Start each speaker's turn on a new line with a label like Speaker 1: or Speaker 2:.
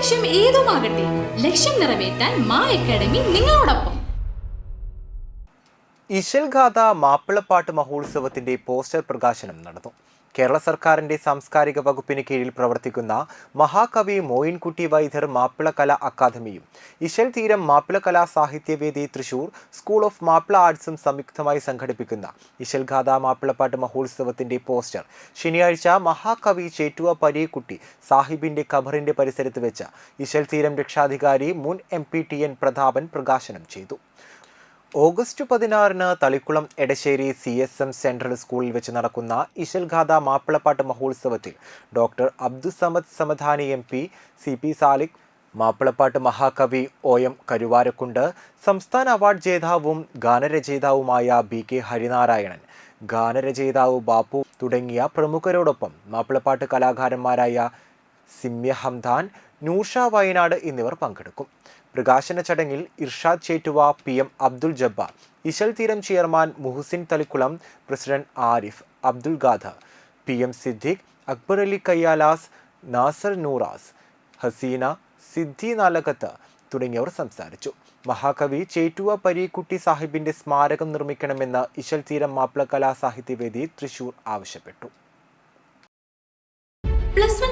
Speaker 1: ലക്ഷ്യം ഏതുമാകട്ടെ ലക്ഷ്യം നിറവേറ്റാൻ മാ അക്കാഡമി നിങ്ങളോടൊപ്പം.
Speaker 2: ഇശൽഗാഥ മാപ്പിളപ്പാട്ട് മഹോത്സവത്തിന്റെ പോസ്റ്റർ പ്രകാശനം നടന്നു. കേരള സർക്കാരിന്റെ സാംസ്കാരിക വകുപ്പിന് കീഴിൽ പ്രവർത്തിക്കുന്ന മഹാകവി മോയിൻകുട്ടി വൈദ്യർ മാപ്പിള കലാ അക്കാദമിയും ഇശൽ തീരം മാപ്പിള കലാ സാഹിത്യവേദി തൃശൂർ സ്കൂൾ ഓഫ് മാപ്പിള ആർട്സും സംയുക്തമായി സംഘടിപ്പിക്കുന്ന ഇശൽഗാഥ മാപ്പിളപ്പാട്ട് മഹോത്സവത്തിന്റെ പോസ്റ്റർ ശനിയാഴ്ച മഹാകവി ചേറ്റുവ പരീക്കുട്ടി സാഹിബിന്റെ ഖബറിന്റെ പരിസരത്ത് വെച്ച് ഇശൽ തീരം രക്ഷാധികാരി മുൻ M P T N Prathapan പ്രകാശനം ചെയ്തു. ഓഗസ്റ്റ് പതിനാറിന് Thalikkulam Edassery C S M central സ്കൂളിൽ വെച്ച് നടക്കുന്ന ഇശൽഗാഥ മാപ്പിളപ്പാട്ട് മഹോത്സവത്തിൽ doctor Abdussamad Samadani M P C P Salikh മാപ്പിളപ്പാട്ട് മഹാകവി ഒ എം കരുവാരക്കുണ്ട് സംസ്ഥാന അവാർഡ് ജേതാവും ഗാനരചയിതാവുമായ ബി കെ ഹരിനാരായണൻ ഗാനരചയിതാവ് ബാപ്പു തുടങ്ങിയ പ്രമുഖരോടൊപ്പം മാപ്പിളപ്പാട്ട് കലാകാരന്മാരായ സിമ്യ ഹംദാൻ നൂഷ വയനാട് എന്നിവർ പങ്കെടുക്കും. പ്രകാശന ചടങ്ങിൽ ഇർഷാദ് ചേറ്റുവ പി എം അബ്ദുൽ ജബ്ബാർ ഇശൽ തീരം ചെയർമാൻ മുഹസിൻ തലിക്കുളം പ്രസിഡന്റ് ആരിഫ് അബ്ദുൽ ഗാഥ പി എം സിദ്ദിഖ് അക്ബർ അലി കയ്യാലാസ് നാസർ നൂറാസ് ഹസീന സിദ്ധി നാലകത്ത് തുടങ്ങിയവർ സംസാരിച്ചു. മഹാകവി ചേറ്റുവ പരീക്കുട്ടി സാഹിബിന്റെ സ്മാരകം നിർമ്മിക്കണമെന്ന് ഇശൽ തീരം മാപ്പിള കലാ സാഹിത്യവേദി തൃശൂർ ആവശ്യപ്പെട്ടു.